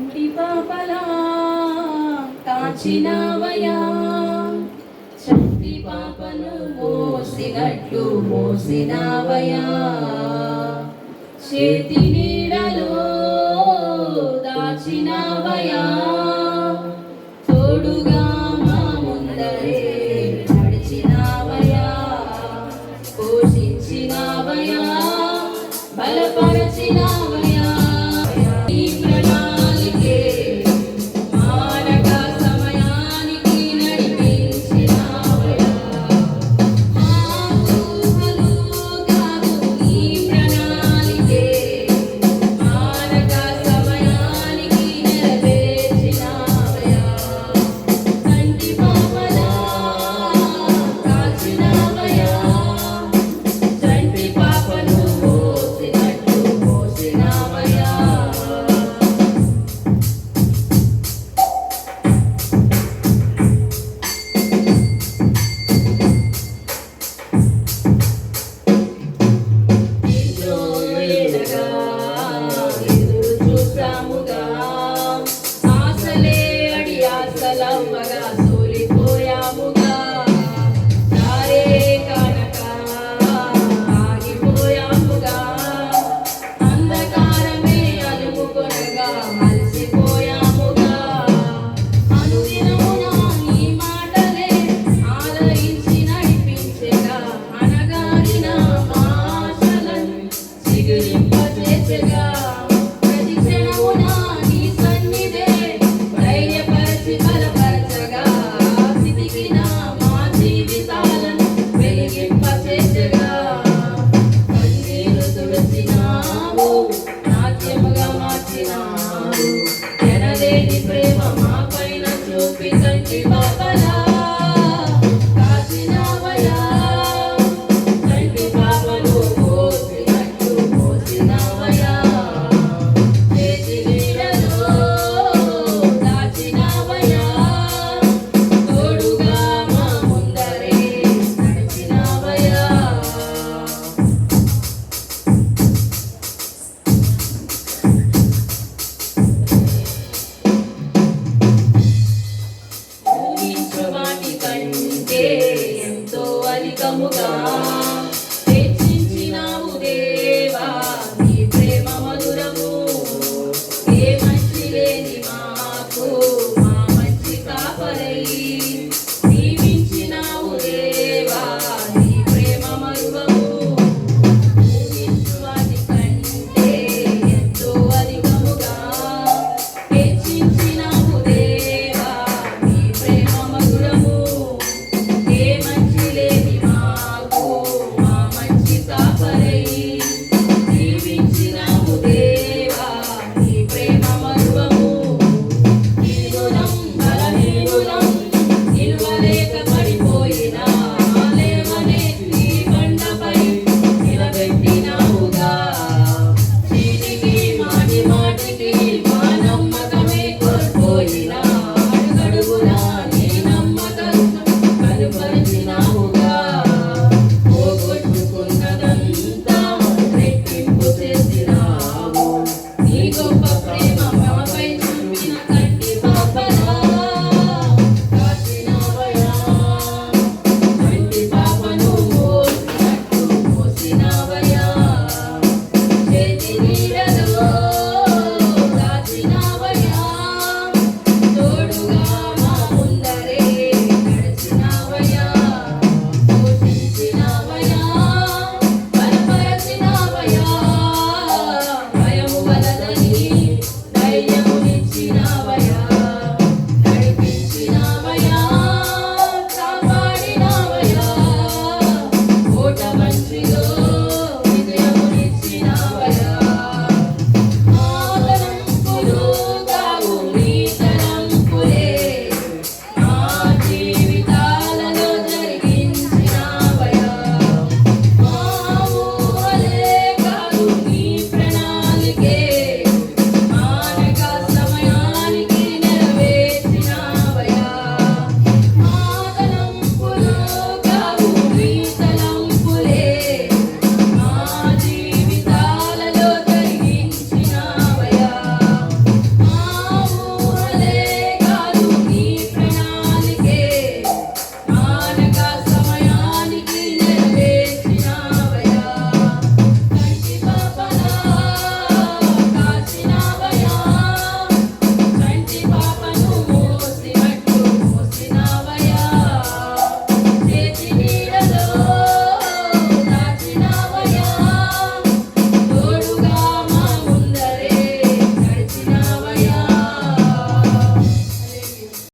కంటి పాపలా కాచినావయా చంటి పాపను మోసినట్లు మోసినావయా చేతి నీడలో దాచినావయా తోడుగా మా Wow. Buddha.